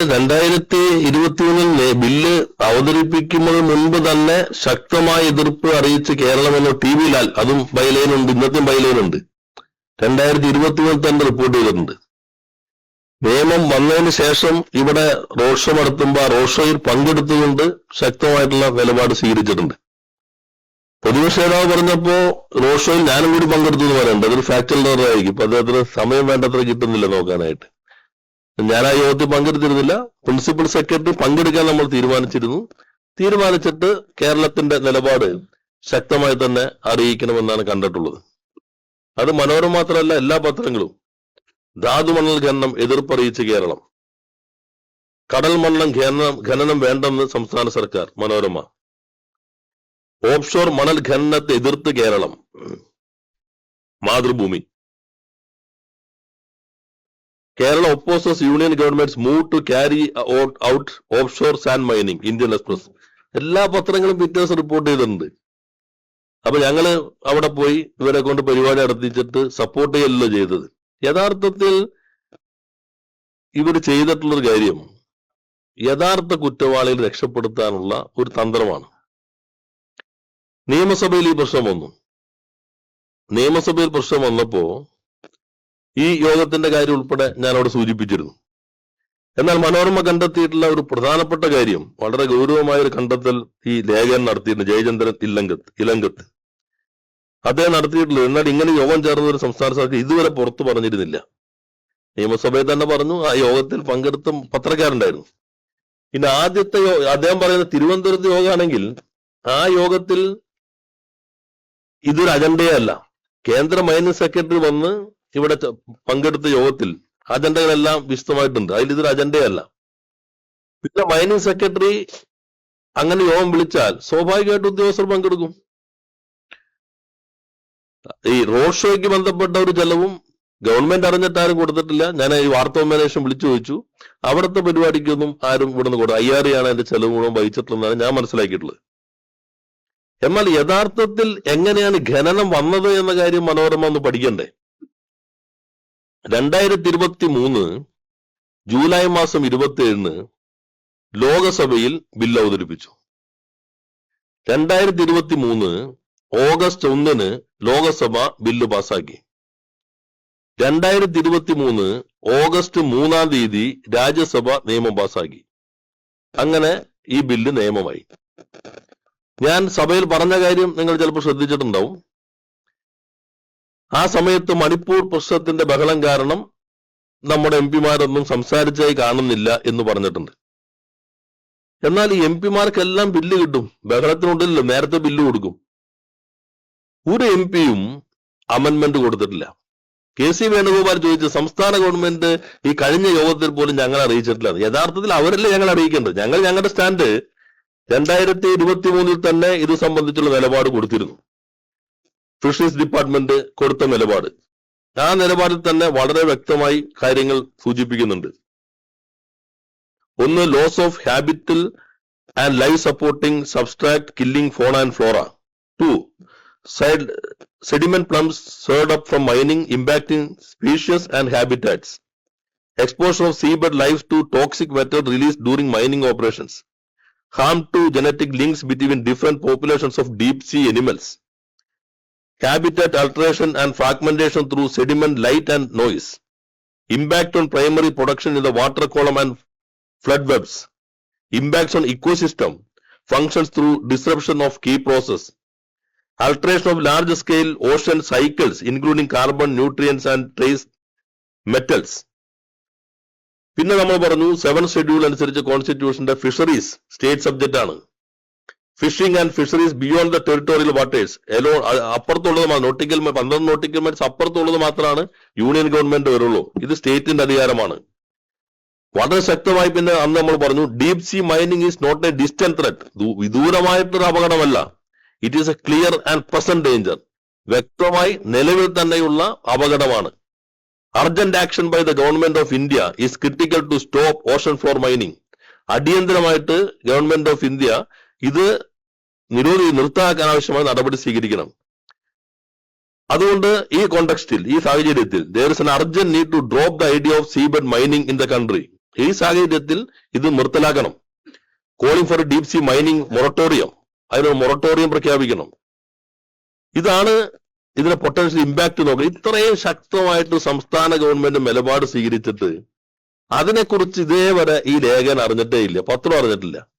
രണ്ടായിരത്തി ഇരുപത്തിമൂന്നിൽ ബില്ല് അവതരിപ്പിക്കുന്നതിന് മുൻപ് തന്നെ ശക്തമായ എതിർപ്പ് അറിയിച്ച് കേരളം എന്ന ടി വി ലാൽ അതും ബൈലൈനുണ്ട് ഇന്നത്തെ ബൈലൈനുണ്ട്. രണ്ടായിരത്തി ഇരുപത്തിമൂന്നിൽ തന്നെ റിപ്പോർട്ട് ചെയ്തിട്ടുണ്ട്. നിയമം വന്നതിന് ശേഷം ഇവിടെ റോഡ് ഷോ നടത്തുമ്പോൾ റോഡ് ഷോയിൽ പങ്കെടുത്തുകൊണ്ട് ശക്തമായിട്ടുള്ള നിലപാട് സ്വീകരിച്ചിട്ടുണ്ട്. പ്രതിപക്ഷ നേതാവ് പറഞ്ഞപ്പോ റോഡ് ഷോയിൽ ഞാനും കൂടി പങ്കെടുത്തു എന്ന് പറയുന്നുണ്ട്. അതൊരു ഫാക്ച്വൽ ആയിരിക്കും. അദ്ദേഹത്തിന് സമയം വേണ്ടത്ര കിട്ടുന്നില്ല നോക്കാനായിട്ട്. ഞാൻ ആ യോഗത്തിൽ പങ്കെടുത്തിരുന്നില്ല. പ്രിൻസിപ്പൽ സെക്രട്ടറി പങ്കെടുക്കാൻ നമ്മൾ തീരുമാനിച്ചിരുന്നു. തീരുമാനിച്ചിട്ട് കേരളത്തിന്റെ നിലപാട് ശക്തമായി തന്നെ അറിയിക്കണമെന്നാണ് കണ്ടിട്ടുള്ളത്. അത് മനോരമ മാത്രമല്ല എല്ലാ പത്രങ്ങളും. ധാതുമണൽ ഖനനം എതിർപ്പറിയിച്ച് കേരളം. കടൽ മണ്ണം ഖനനം ഖനനം വേണ്ടെന്ന് സംസ്ഥാന സർക്കാർ മനോരമ. ഓഫ്ഷോർ മണൽ ഖനനത്തെ എതിർത്ത് Keralam. Mathrubhumi. Kerala opposes union government's move to carry out offshore sand mining Indian Express എല്ലാ പത്രങ്ങളും പിറ്റേഴ്സ് റിപ്പോർട്ട് ചെയ്തിട്ടുണ്ട്. അപ്പൊ ഞങ്ങൾ അവിടെ പോയി ഇവരെ കൊണ്ട് പരിപാടി നടത്തിച്ചിട്ട് സപ്പോർട്ട് ചെയ്യലല്ലോ ചെയ്തത്. യഥാർത്ഥത്തിൽ ഇവർ ചെയ്തിട്ടുള്ളൊരു കാര്യം യഥാർത്ഥ കുറ്റവാളികൾ രക്ഷപ്പെടുത്താനുള്ള ഒരു തന്ത്രമാണ്. നിയമസഭയിൽ ഈ പ്രശ്നം വന്നു. നിയമസഭയിൽ പ്രശ്നം വന്നപ്പോ ഈ യോഗത്തിന്റെ കാര്യം ഉൾപ്പെടെ ഞാൻ അവിടെ സൂചിപ്പിച്ചിരുന്നു. എന്നാൽ മനോരമ കണ്ടെത്തിയിട്ടുള്ള ഒരു പ്രധാനപ്പെട്ട കാര്യം വളരെ ഗൗരവമായ ഒരു കണ്ടെത്തൽ ഈ ലേഖകൻ നടത്തിയിരുന്നു ജയചന്ദ്രൻ ഇല്ലങ്കത്ത് ഇലങ്കത്ത്. അദ്ദേഹം നടത്തിയിട്ടുള്ളത് എന്നാൽ ഇങ്ങനെ യോഗം ചേർന്ന ഒരു സംസ്ഥാന സർക്കാർ ഇതുവരെ പുറത്തു പറഞ്ഞിരുന്നില്ല. നിയമസഭയിൽ തന്നെ പറഞ്ഞു ആ യോഗത്തിൽ പങ്കെടുത്ത പത്രക്കാരുണ്ടായിരുന്നു. പിന്നെ ആദ്യത്തെ അദ്ദേഹം പറയുന്ന തിരുവനന്തപുരത്ത് യോഗമാണെങ്കിൽ ആ യോഗത്തിൽ ഇതൊരു അജണ്ടയല്ല. കേന്ദ്ര മൈനിങ് സെക്രട്ടറി വന്ന് ഇവിടെ പങ്കെടുത്ത യോഗത്തിൽ അജണ്ടകളെല്ലാം വിശദമായിട്ടുണ്ട്. അതിൽ ഇതൊരു അജണ്ടയല്ല. പിന്നെ മൈനിങ് സെക്രട്ടറി അങ്ങനെ യോഗം വിളിച്ചാൽ സ്വാഭാവികമായിട്ട് ഉദ്യോഗസ്ഥർ പങ്കെടുക്കും. ഈ റോഡ് ഷോയ്ക്ക് ബന്ധപ്പെട്ട ഒരു ചെലവും ഗവൺമെന്റ് അറിഞ്ഞിട്ട് ആരും കൊടുത്തിട്ടില്ല. ഞാൻ ഈ വാർത്താവിനിമയം വിളിച്ചു ചോദിച്ചു. അവിടുത്തെ പരിപാടിക്കൊന്നും ആരും ഇവിടുന്ന് കൊടുത്തു അയ്യാറിയാണ് എന്റെ ചെലവ് മുഴുവൻ വഹിച്ചിട്ടുള്ളതെന്നാണ് ഞാൻ മനസ്സിലാക്കിയിട്ടുള്ളത്. എന്നാൽ യഥാർത്ഥത്തിൽ എങ്ങനെയാണ് ഖനനം വന്നത് എന്ന കാര്യം മനോരമ ഒന്ന് പഠിക്കണ്ടേ? രണ്ടായിരത്തി ഇരുപത്തി മൂന്ന് ജൂലൈ മാസം ഇരുപത്തി ഏഴിന് ലോകസഭയിൽ ബില്ല് അവതരിപ്പിച്ചു. രണ്ടായിരത്തി ഇരുപത്തി മൂന്ന് ഓഗസ്റ്റ് ഒന്നിന് ലോകസഭ ബില്ല് പാസാക്കി രണ്ടായിരത്തി ഇരുപത്തി മൂന്ന് ഓഗസ്റ്റ് മൂന്നാം തീയതി രാജ്യസഭ നിയമം പാസാക്കി അങ്ങനെ ഈ ബില്ല് നിയമമായി. ഞാൻ സഭയിൽ പറഞ്ഞ കാര്യം നിങ്ങൾ ചിലപ്പോൾ ശ്രദ്ധിച്ചിട്ടുണ്ടാവും. ആ സമയത്ത് മണിപ്പൂർ പ്രശ്നത്തിന്റെ ബഹളം കാരണം നമ്മുടെ എം പിമാരൊന്നും സംസാരിച്ചായി കാണുന്നില്ല എന്ന് പറഞ്ഞിട്ടുണ്ട്. എന്നാൽ ഈ എം പിമാർക്കെല്ലാം ബില്ല് കിട്ടും. ബഹളത്തിനുണ്ടല്ലോ നേരത്തെ ബില്ല് കൊടുക്കും. ഒരു എം പിയും അമൻമെന്റ് കൊടുത്തിട്ടില്ല. കെ സി വേണുഗോപാൽ ചോദിച്ച സംസ്ഥാന ഗവൺമെന്റ് ഈ കഴിഞ്ഞ യോഗത്തിൽ പോലും ഞങ്ങൾ അറിയിച്ചിട്ടില്ല. യഥാർത്ഥത്തിൽ അവരല്ലേ ഞങ്ങൾ അറിയിക്കേണ്ടത്? ഞങ്ങൾ ഞങ്ങളുടെ സ്റ്റാൻഡ് രണ്ടായിരത്തി ഇരുപത്തി മൂന്നിൽ തന്നെ ഇത് സംബന്ധിച്ചുള്ള നിലപാട് കൊടുത്തിരുന്നു. ഫിഷറീസ് ഡിപ്പാർട്ട്മെന്റ് കൊടുത്ത നിലപാട്. ആ നിലപാടിൽ തന്നെ വളരെ വ്യക്തമായി കാര്യങ്ങൾ സൂചിപ്പിക്കുന്നുണ്ട്. ഒന്ന് loss of habitat and life supporting substrate killing fauna and flora to side sediment plumes stirred up from mining impacting species and habitats exposure of seabed life to toxic water release during mining operations harm to genetic links between different populations of deep sea animals habitat alteration and fragmentation through sediment, light and noise, impact on primary production in the water column and flood webs, impacts on ecosystem, functions through disruption of key process, alteration of large scale ocean cycles including carbon, nutrients and trace metals. പിന്നെ നമ്മൾ പറഞ്ഞു seven schedule അനുസരിച്ച് കോൺസ്റ്റിറ്റ്യൂഷന്റെ fisheries state subject ആണ് fishing and fisheries beyond the territorial waters എലോ അപ്പുറത്തുള്ളത് nautical പന്ത്രണ്ട് nautical miles അപ്പുറത്തുള്ളത് മാത്രമാണ് യൂണിയൻ ഗവൺമെന്റ് വരുള്ളൂ. ഇത് സ്റ്റേറ്റിന്റെ അധികാരമാണ്. വളരെ ശക്തമായി പിന്നെ അന്ന് നമ്മൾ പറഞ്ഞു deep sea mining is not a distant threat വിദൂരമായിട്ടൊരു അപകടമല്ല. It is a clear and present danger വ്യക്തമായി നിലവിൽ തന്നെയുള്ള അപകടമാണ്. Urgent action by the government of India is critical to stop ocean floor mining അടിയന്തരമായിട്ട് ഗവൺമെന്റ് ഓഫ് ഇന്ത്യ ഇത് നിരോധി നിർത്താക്കാൻ ആവശ്യമായ നടപടി സ്വീകരിക്കണം. അതുകൊണ്ട് ഈ കോണ്ടക്സ്റ്റിൽ ഈ സാഹചര്യത്തിൽ there is an urgent need to drop the idea of seabed mining in the country ഈ സാഹചര്യത്തിൽ ഇത് നിർത്തലാക്കണം. Calling for deep sea mining moratorium അതിന് മൊറട്ടോറിയം പ്രഖ്യാപിക്കണം. ഇതാണ് ഇതിന്റെ പൊട്ടൻഷ്യൽ ഇമ്പാക്ട് നോക്കുക. ഇത്രയും ശക്തമായിട്ട് സംസ്ഥാന ഗവൺമെന്റ് നിലപാട് സ്വീകരിച്ചിട്ട് അതിനെക്കുറിച്ച് ഇതേവരെ ഈ ലേഖനം അറിഞ്ഞിട്ടേ ഇല്ല. പത്രം അറിഞ്ഞിട്ടില്ല.